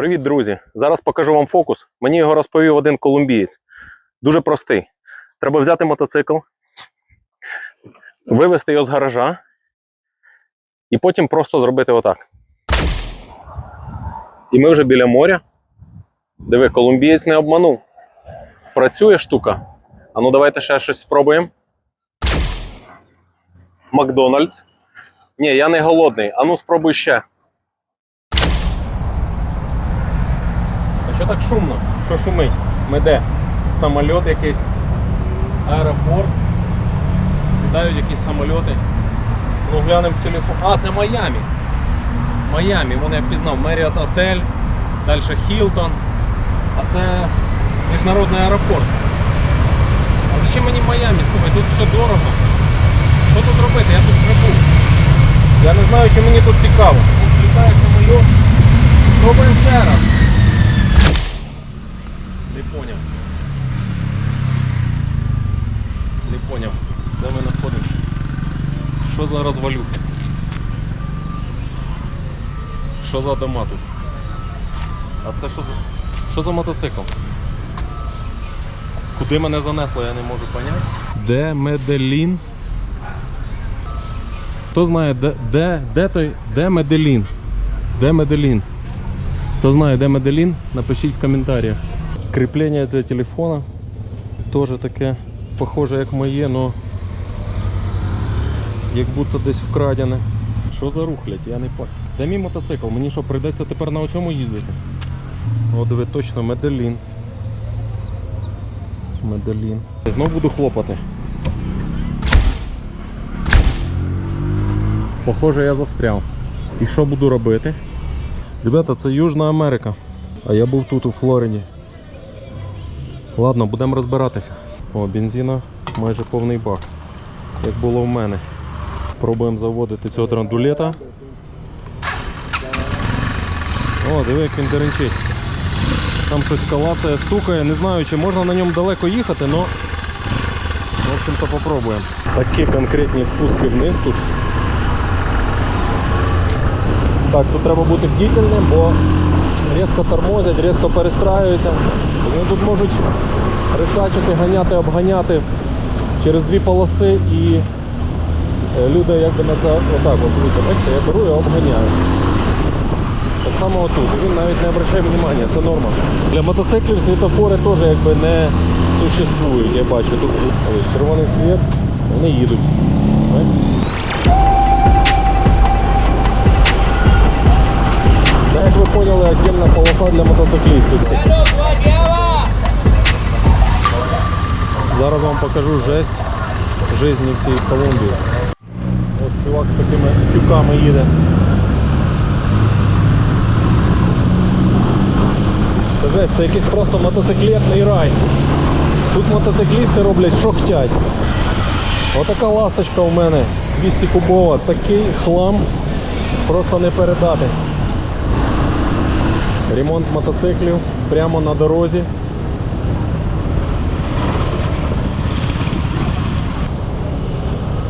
Привіт, друзі! Зараз покажу вам фокус. Мені його розповів один колумбієць. Дуже простий. Треба взяти мотоцикл, вивезти його з гаража і потім просто зробити отак. І ми вже біля моря. Диви, колумбієць не обманув. Працює штука. А ну давайте ще щось спробуємо. Макдональдс. Ні, я не голодний. А ну спробуй ще. Що так шумно? Що шумить? Ми де? Самольот якийсь, аеропорт. Сідають якісь самольоти. Ну глянемо в телефон. А, це Майамі. Майамі, вони я впізнав. Marriott Отель, далі Хілтон. А це міжнародний аеропорт. А зачем мені Майамі? Слухай, тут все дорого. Що тут робити? Я тут вже був. Я не знаю, чи мені тут цікаво. Тут літає самоліт. Пробуємо ще раз. Не поняв. Не поняв. Де ми знаходимося? Що за розвалюха? Що за дома тут? А це що за. Що за мотоцикл? Куди мене занесло, я не можу поняти. Де Меделін? Хто знає, де, де, де той, де Меделін? Де Меделін? Хто знає, де Меделін, напишіть в коментарях. Кріплення для телефона теж таке похоже як моє, але як будто десь вкрадене. Що за рухлять? Я не пам'ятаю. Де мій мотоцикл? Мені що, прийдеться тепер на оцьому їздити? О, диви, точно, Меделін. Меделін. Знов буду хлопати. Похоже, я застряв. І що буду робити? Ребята, це Южна Америка. А я був тут, у Флориді. Ладно, будемо розбиратися. О, бензина майже повний бак. Як було в мене. Пробуємо заводити цього драндулета. О, диви, як він деренчить. Там щось калацає, стукає. Не знаю, чи можна на ньому далеко їхати, але в общем-то попробуємо. Такі конкретні спуски вниз тут. Так, тут треба бути бдительним, бо різко тормозять, різко перестраюються. Вони тут можуть рисачити, ганяти, обганяти через дві полоси і е, люди якби на це отак, от бачите, я беру і обганяю. Так само отут. І Він навіть не обращає внимання, це норма. Для мотоциклів світофори теж якби не существують, я бачу. Тут червоний світ, вони їдуть. Як ви поняли, отдельна полоса для мотоциклістів. Зараз вам покажу жесть жизни в цій Колумбії. От чувак з такими тюками їде. Це жесть, це якийсь просто мотоциклетний рай. Тут мотоциклісти роблять, що хотять. Отака ласточка у мене 200 кубова, такий хлам просто не передати. Ремонт мотоциклів прямо на дорозі.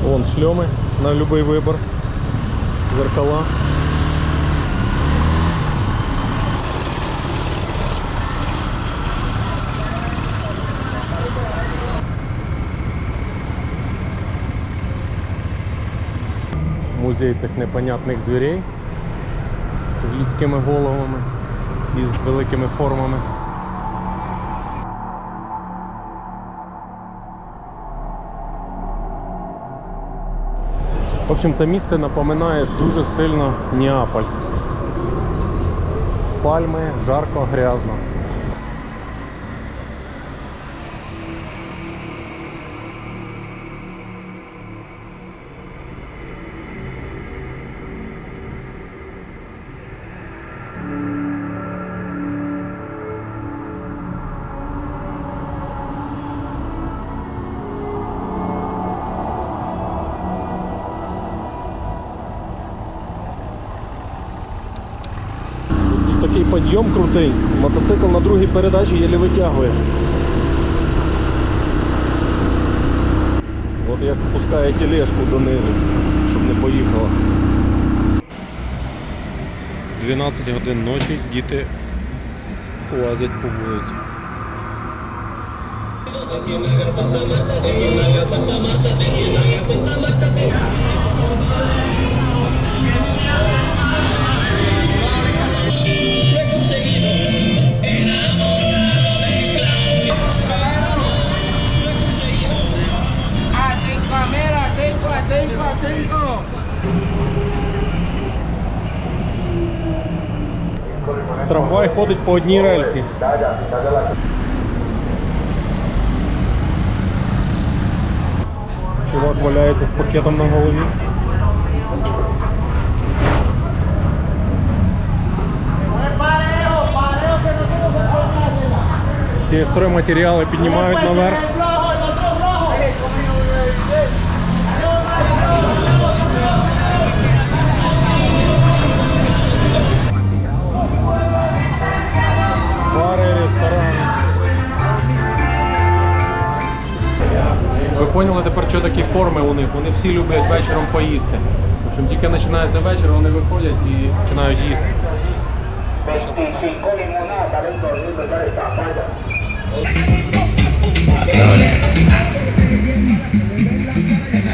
Вон шльоми на будь-який вибір. Зеркала. Музей цих непонятних звірей з людськими головами і з великими формами. В общем, це місце напоминає дуже сильно Неаполь. Пальми, жарко, грязно. Підйом крутий. Мотоцикл на другій передачі єлі витягує. От як спускає тележку донизу, щоб не поїхала. 12 годин ночі діти лазять по вулиці. A Трамвай ходить по одній рельсі. Чувак валяється з пакетом на голові. Ці стройматеріали піднімають наверх. Поняли тепер, що такі форми у них? Вони всі люблять вечором поїсти. В общем, тільки починається вечір, вони виходять і починають їсти.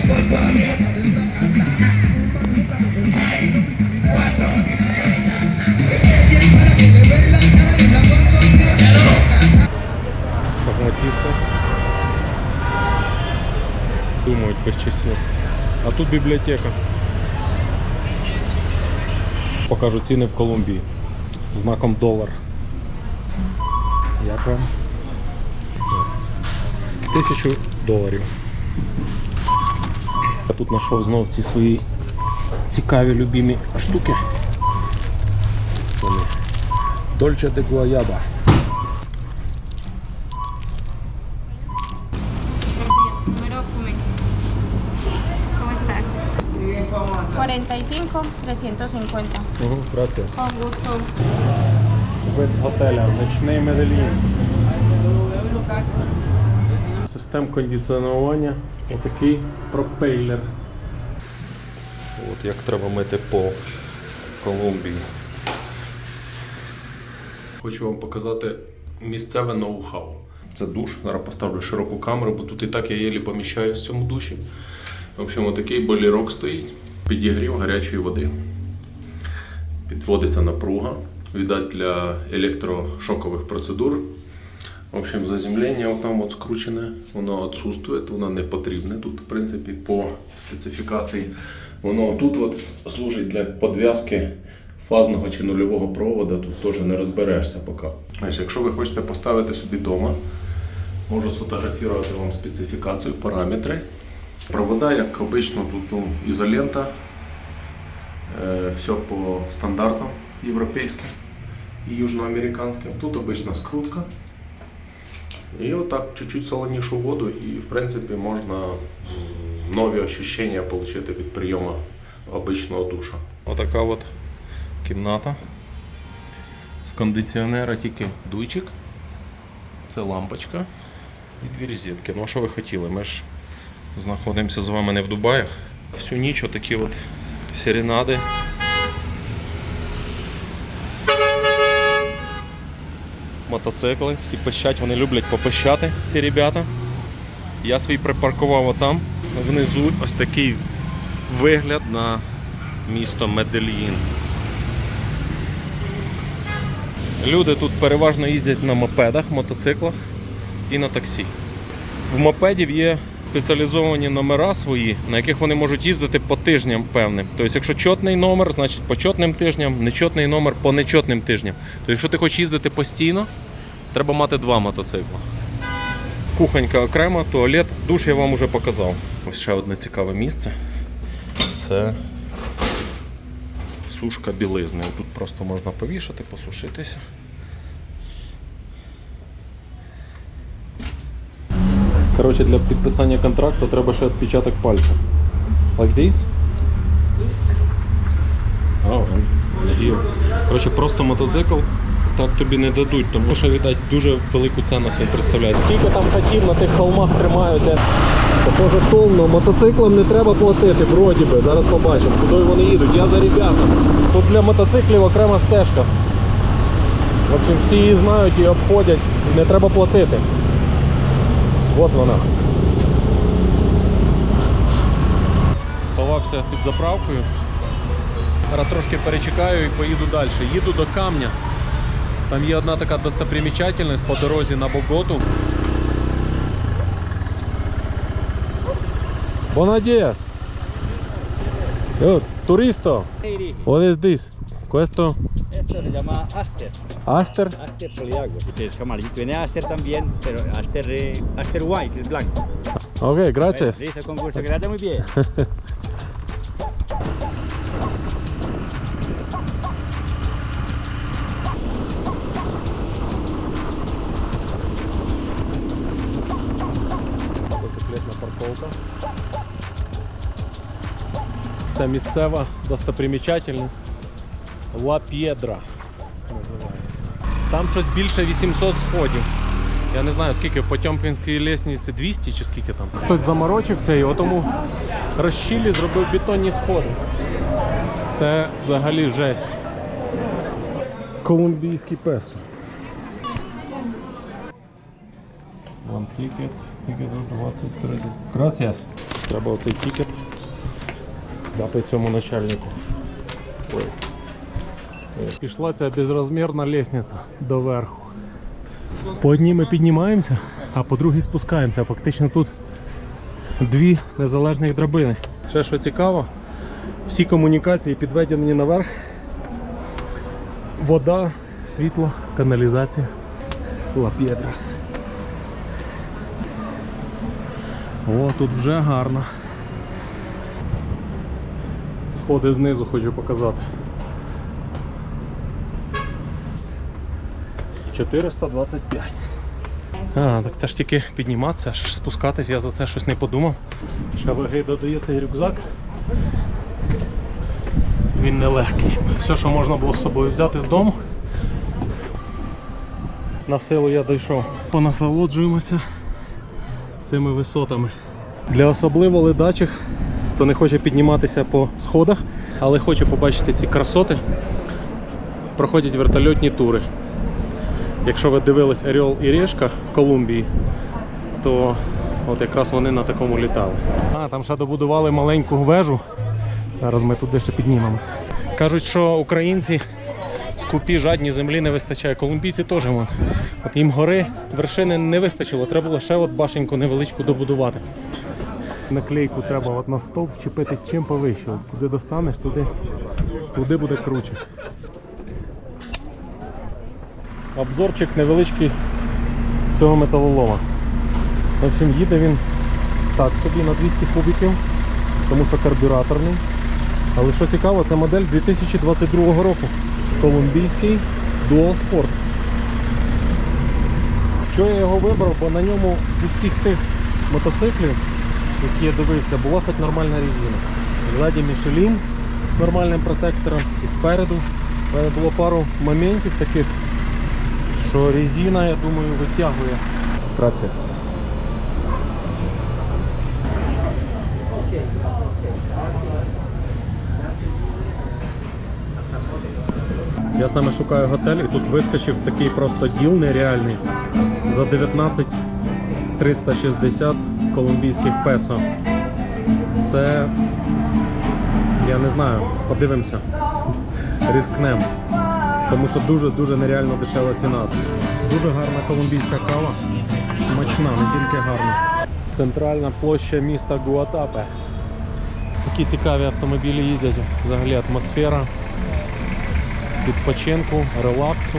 25 Думають без часів. А тут бібліотека. Покажу ціни в Колумбії. Знаком долар. Як вам? Тисячу доларів. Я тут знайшов знов ці свої цікаві любимі штуки. Вони. Дольче де Гуаяба. 45, 350. Угу, gracias. Con gusto. Вид з готеля, ночний Медельїн. Систем кондиціонування, отакий пропейлер. От як треба мити по Колумбії. Хочу вам показати місцеве ноу-хау. Це душ. Зараз поставлю широку камеру, бо тут і так я єлі поміщаюсь в цьому душі. В общем, отакий болірок стоїть, підігрів гарячої води підводиться напруга, видать для електрошокових процедур. В общем, заземлення там от скручене, воно відсутствує, воно не потрібне тут, в принципі, по специфікації. Воно тут от служить для підв'язки фазного чи нульового проводу, тут теж не розберешся поки. Значить, якщо ви хочете поставити собі вдома, можу сфотографувати вам специфікацію, параметри. Провода, як обично, тут ну, ізолента, Э, все по стандартам европейским и южноамериканским. Тут обычно скрутка. И вот так чуть-чуть солонішу воду, і в принципі можна нові ощущення отримати від прийому обичного душа. Отака от кімната. З кондиціонера тільки дуйчик. Це лампочка і дві розетки. Ну що ви хотіли? Ми ж знаходимося з вами не в Дубаях. Всю ніч отакі от серенади. Мотоцикли, всі пищать, вони люблять попищати, ці ребята. Я свій припаркував отам, внизу ось такий вигляд на місто Медельїн. Люди тут переважно їздять на мопедах, мотоциклах і на таксі. В мопедів є спеціалізовані номера свої, на яких вони можуть їздити по тижням певним. Тобто, якщо чотний номер, значить по чотним тижням, нечотний номер по нечотним тижням. Тобто, якщо ти хочеш їздити постійно, треба мати два мотоцикла. Кухонька окремо, туалет, душ я вам уже показав. Ось ще одне цікаве місце. Це сушка білизни. Тут просто можна повішати, посушитися. Коротше, для підписання контракту треба ще відпечаток пальця. Like this? Oh. Просто мотоцикл так тобі не дадуть, тому що, видать, дуже велику цінність він представляє. Скільки там хатів на тих холмах тримаються. Похоже, тонно, мотоциклам не треба платити, вроді би. Зараз побачимо, куди вони їдуть. Я за ребятами. Тут для мотоциклів окрема стежка. В общем, всі її знають і обходять, не треба платити. От вона. Сховався під заправкою. Зараз трошки перечекаю і поїду далі. Їду до камня. Там є одна така достопримічательність по дорозі на Боготу. Buenos días. Yo, turisto. What is this? Questo? Esto se llama Aster, Aster? Aster Solidago, que es amarillito. Tiene Aster también, pero Aster, eh, Aster White, es blanco. Ok, gracias. Listo, con gusto, que grate muy bien. Мотоциклетна парковка. Це місцева достопримічательність Ла П'єдра. називається. Там щось більше 800 сходів. Я не знаю, скільки по Тьомкінській лісниці 200 чи скільки там. Хтось заморочився і отому розщілі зробив бетонні сходи. Це взагалі жесть. Колумбійський песо. One ticket, тут 20, 30. Gracias. Треба оцей тікет дати цьому начальнику. Ой. Пішла ця безрозмірна лестниця доверху. По одній ми піднімаємося, а по другій спускаємося. Фактично тут дві незалежних драбини. Ще що цікаво, всі комунікації підведені наверх. Вода, світло, каналізація. Ла П'єдрас. О, тут вже гарно. Сходи знизу хочу показати. 425. А, так це ж тільки підніматися, аж спускатись, я за це щось не подумав. Ще ваги додає цей рюкзак. Він нелегкий. Все, що можна було з собою взяти з дому. На силу я дійшов. Понасолоджуємося цими висотами. Для особливо ледачих, хто не хоче підніматися по сходах, але хоче побачити ці красоти, проходять вертольотні тури. Якщо ви дивились Орел і Решка в Колумбії, то от якраз вони на такому літали. А, там ще добудували маленьку вежу. Зараз ми туди ще піднімемося. Кажуть, що українці скупі, жадні землі не вистачає. Колумбійці теж вон. От їм гори, вершини не вистачило, треба було ще от башеньку невеличку добудувати. Наклейку треба от на стовп чіпити чим повище. Куди достанеш, туди, туди буде круче. Обзорчик невеличкий цього металолома. В общем, їде він так собі на 200 кубиків, тому що карбюраторний. Але що цікаво, це модель 2022 року. Колумбійський Dual Sport. Що я його вибрав, бо на ньому зі всіх тих мотоциклів, які я дивився, була хоч нормальна резина. Ззаді Michelin з нормальним протектором і спереду. У мене було пару моментів таких, що резина, я думаю, витягує. Праця. Я саме шукаю готель і тут вискочив такий просто діл нереальний за 19 360 колумбійських песо. Це я не знаю, подивимося. Рискнем. Тому що дуже-дуже нереально дешева ціна. Дуже гарна колумбійська кава. Смачна, не тільки гарна. Центральна площа міста Гуатапе. Такі цікаві автомобілі їздять. Взагалі атмосфера відпочинку, релаксу.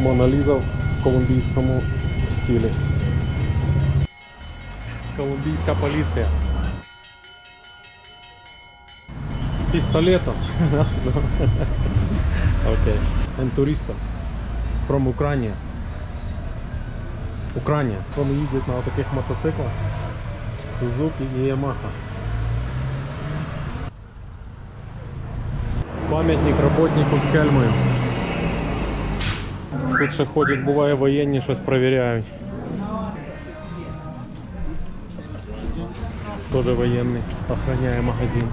Моналіза в колумбійському стилі. Колумбійська поліція. Пістолетом. Окей. Turista. From Ukraine. Україні. Вони їздять на таких мотоциклах. Suzuki і Yamaha. Пам'ятник роботнику з кельмою. Тут ще ходять, буває воєнні, щось перевіряють. Тоже воєнний, охороняє магазин.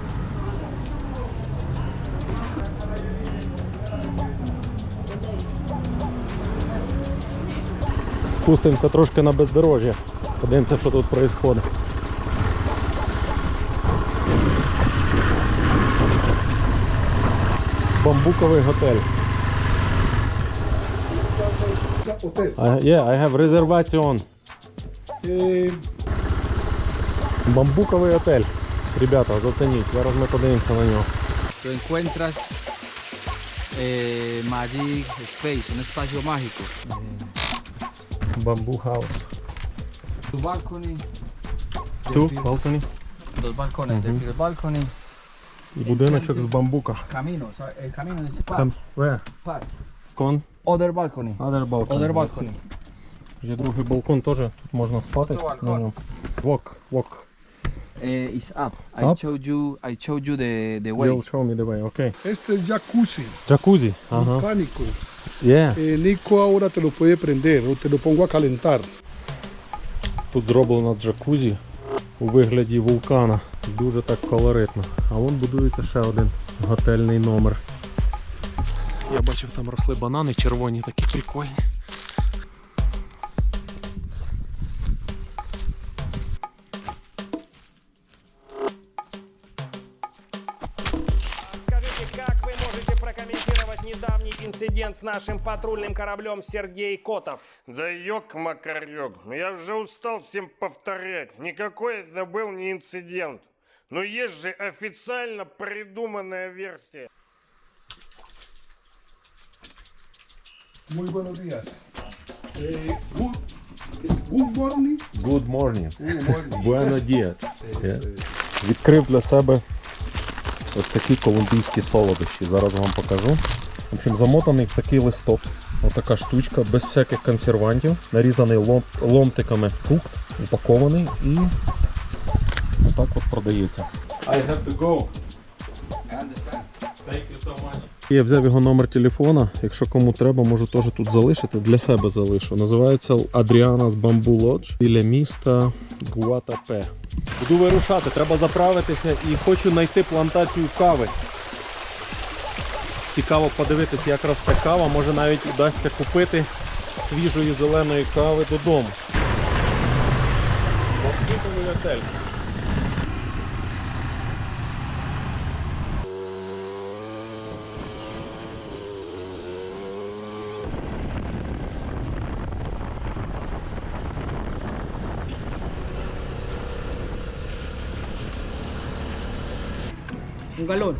Спустимося трошки на бездорожжя. Подивимося, що тут відбувається. Бамбуковий готель. Hotel. I, yeah, I have резерваціон. Eh, Бамбуковий готель. Ребята, зацініть, зараз ми подивимося на нього. Lo encuentras eh, Magic Space, un espacio mágico. Бамбу хаус. Tu balcony. Ту, Desfiles- балконі. Dos balcones, mm -hmm. balcony. І будиночок з бамбука. Camino, ¿sabes? el camino es path. Там, where? path. Кон. Other balcony. Other balcony. Other balcony. Є другий балкон теж, тут можна спати. На ньому. Walk, walk. Eh, it's up. I Up? showed you. I showed you the the way. You'll show me the way, окей. este es jacuzzi Джакузі. Ага. volcánico. Є. Eh, Nico ahora te lo puede prender o te lo pongo a calentar. Тут зроблено джакузі у вигляді вулкана. Дуже так колоритно. А вон будується ще один готельний номер. Я бачив, там росли банани червоні, такі прикольні. Скажите, как вы можете прокомментировать недавний инцидент с нашим патрульным кораблем Сергей Котов? Да ёк-макарёк, я уже устал всем повторять. Никакой это был не инцидент. Но есть же официально придуманная версия. Muy buenos días. Eh, good, good morning. Good morning. Good morning. Buenos. Es, eh, Відкрив для себе ось такі колумбійські солодощі. Зараз вам покажу. В общем, замотаний в такий листок. Отака штучка, без всяких консервантів. Нарізаний лом, ломтиками фрукт, упакований і отак от продається. I have to go. Thank you so much. Я взяв його номер телефона. Якщо кому треба, можу теж тут залишити. Для себе залишу. Називається Адріана з Bamboo Lodge біля міста Гуатапе. Буду вирушати, треба заправитися і хочу знайти плантацію кави. Цікаво подивитися, як росте кава. Може навіть удасться купити свіжої зеленої кави додому. Бамбуковий готель. Galón.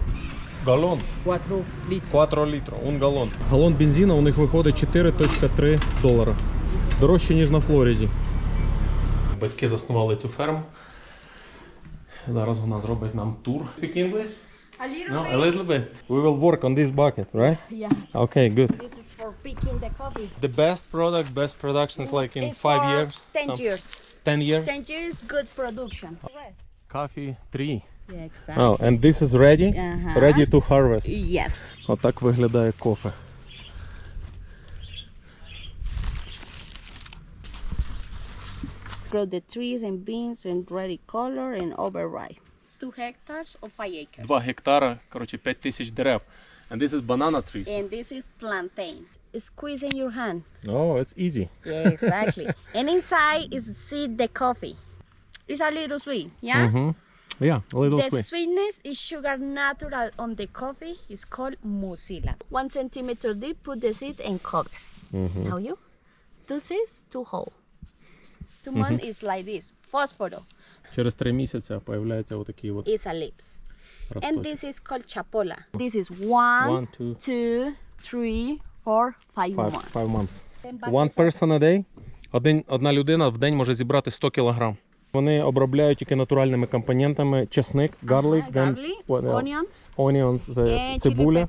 Галон. 4 litros. 4 літрів, un галон. Галон бензину у них виходить 4.3 долара. Дорожче, ніж на Флориді. Батьки заснували цю ферму. Зараз вона зробить нам тур. Speak English? A little No, bit. a little bit. We will work on this bucket, right? Yeah. Okay, good. This is for picking the coffee. The best product, best productions like in It's five for years? 10 Some- years. 10 years? 10 years, good production. Coffee 3. Yeah, exactly. Oh, and this is ready? Ага. Ready to harvest. Yes. Отак виглядає кофе. Grow the trees and beans and ready color and overripe. Two hectares or five acres. 2 гектара, коротше, 5 тисяч дерев. And this is banana trees. And this is plantain. Squeeze in your hand. Oh, it's easy. Yeah, exactly. and inside is seed the coffee. It's a little sweet, yeah? Mm-hmm. Yeah, a little The sweet. sweetness is sugar natural on the coffee. It's called mucila. One centimeter deep, put the seed and cover. Mm-hmm. Now you, two seeds, two whole. Two months is like this. Phosphoro Через 3 місяці появляється отакий от is a lips. And росточок. this is called chapola. This is one, One, two. two, three, four, five, Five, months. five months. Then One back person a day. Один, одна людина в день може зібрати 100 кілограм. Вони обробляють тільки натуральними компонентами чесник, onions, onions, the and chili цибуля,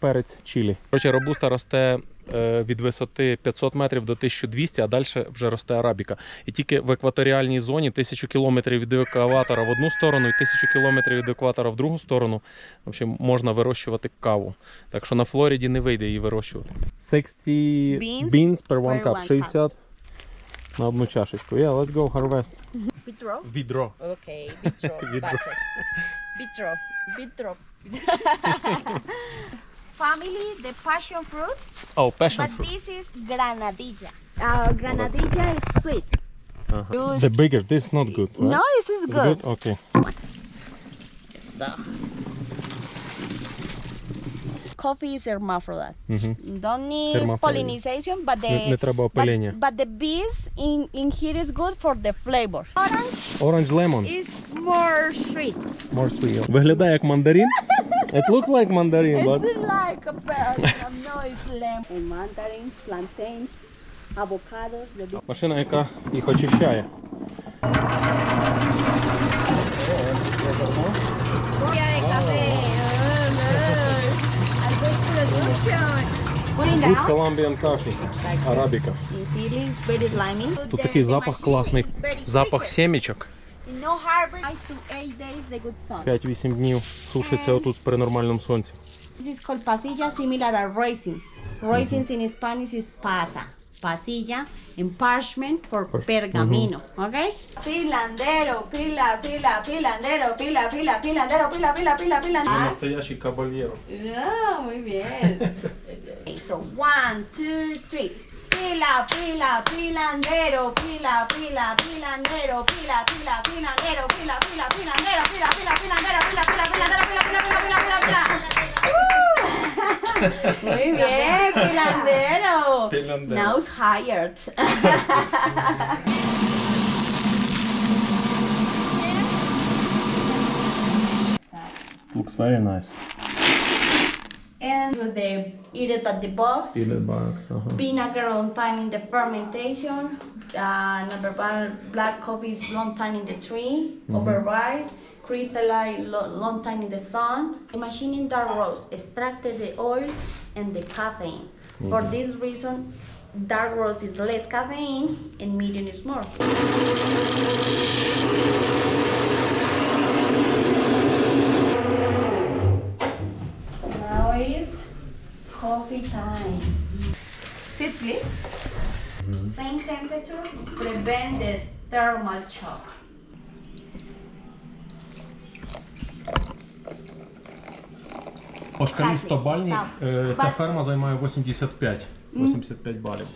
перець, чилі. Коротше, робуста росте е, від висоти 500 метрів до 1200, а далі вже росте арабіка. І тільки в екваторіальній зоні 1000 кілометрів від екватора в одну сторону і 1000 кілометрів від екватора в другу сторону в общем, можна вирощувати каву. Так що на Флориді не вийде її вирощувати. 60 Beans beans per one per cup, one cup. 60 на одну чашечку. Yeah, let's go harvest. Withdraw. Відро. Okay, withdraw. Withdraw. bucket. Withdraw. Withdraw. Family, the passion fruit, Oh, passion but fruit. this is granadilla. Uh, granadilla is sweet. Ага. Use- The bigger, this is not good, right? No, this is It's good. good? Okay. So. Coffee is hermaphrodite. Don't need Hermaphrodite. pollination, but the Не- не треба but, опилення. but the bees in, in here is good for the flavor. Orange Orange lemon. is more sweet. More sweet. Виглядає як мандарин. It looks like mandarin, but It's like a pear. no, it's lemon. Mandarin, plantains, avocados, the big машина, яка їх очищає. de Good. Colombian coffee. Арабіка. Тут такий запах класний. Запах quick. no harbor, 5 to 8 days the good sun. 5-8 днів сушиться отут при нормальному сонці. This is called pasilla, similar to raisins. Raisins in Spanish is pasa. Pasilla and parchment for pergamino. Okay? Pilandero, pila, pila, pilandero, pila, pila, pilandero, pila, pila, pila, pilandero. Настоящий кабальєро. Ah, muy bien. okay, so one, two, three. Pila, pila, pilandero, pila, pila, pilandero, pila, pila, pilandero, pila, pila, pilandero, pila, pila, pilandero, pila, pila, pilandero, pila, pila, pila, pila, pila, pila. Muy bien, pilandero. Pilandero. Now hired. Looks very nice. And they eat it but the box. Eat it box, uh -huh. Vinegar long time in the fermentation. Uh, number one, black coffee is long time in the tree, mm -hmm. over rice. Crystalline lo- long time in the sun. The machine in dark roast extracted the oil and the caffeine. For mm-hmm. this reason, dark roast is less caffeine and medium is more. Now is coffee time. Sit please. Mm-hmm. Same temperature, prevent the thermal shock. По шкалі 100 бальній Сам. е, ця ферма займає 85. 85 балів.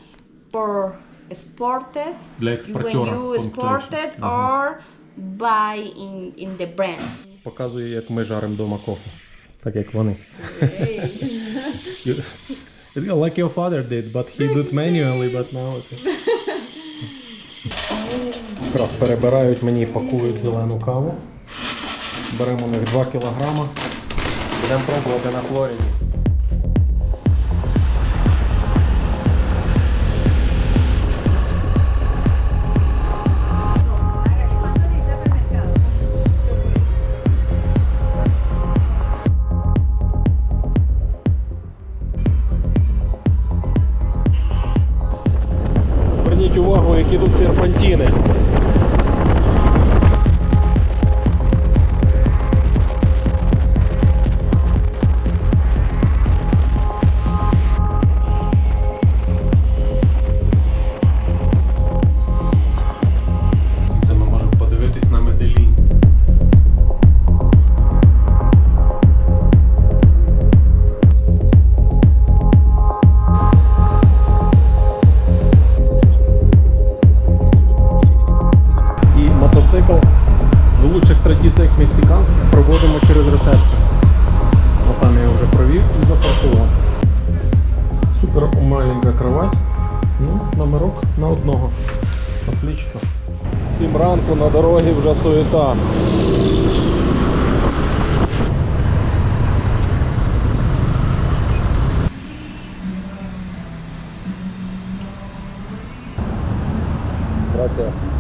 For exported, Для when you exported or buy in, in the brands. Показує, як ми жаримо вдома кофе. Так як вони. You- like your father did, but he did manually, but now it's... Якраз перебирають мені і пакують зелену каву. Беремо у них 2 кілограма. Будемо пробувати на Флориді. Зверніть увагу, які тут серпантини. Через ресепшн. Отам я вже провів і запаркував. Супер маленька кровать. Ну, номерок на одного. Отлично. Сім ранку на дорогі вже суєта. Gracias.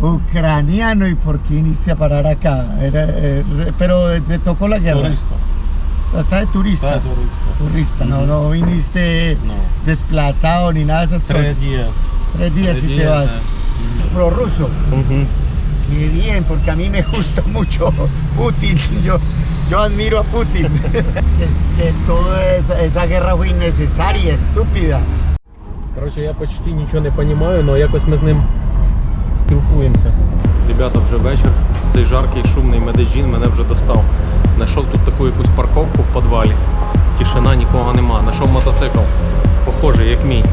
Ucraniano, ¿y por qué viniste a parar acá? Era, eh, re- pero te tocó la guerra. Туристо. Estás de turista. Turista, no, no viniste desplazado ni nada de esas cosas. días. Tres días y te vas. Pro ruso. Qué bien, porque a mí me gusta mucho Putin. Yo, yo admiro a Putin. es que toda esa, esa guerra fue innecesaria, estúpida. Коротше, я почти нічого не розумію, але якось ми з ним спілкуємося. Ребята, вже вечір. Цей жаркий шумний медеджін мене вже достав. Знайшов тут таку якусь парковку в підвалі. Тишина, нікого нема. Знайшов мотоцикл. Похожий, як мій.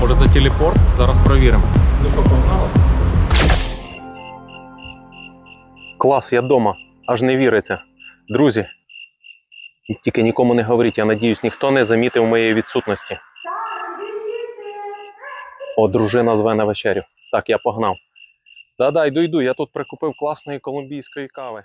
Може це телепорт? Зараз провіримо. Ну що, погнали? Клас, я вдома. Аж не віриться. Друзі. Тільки нікому не говоріть, я надіюсь, ніхто не замітив моєї відсутності. О, дружина зве на вечерю. Так, я погнав. Да-да, йду, йду. Я тут прикупив класної колумбійської кави.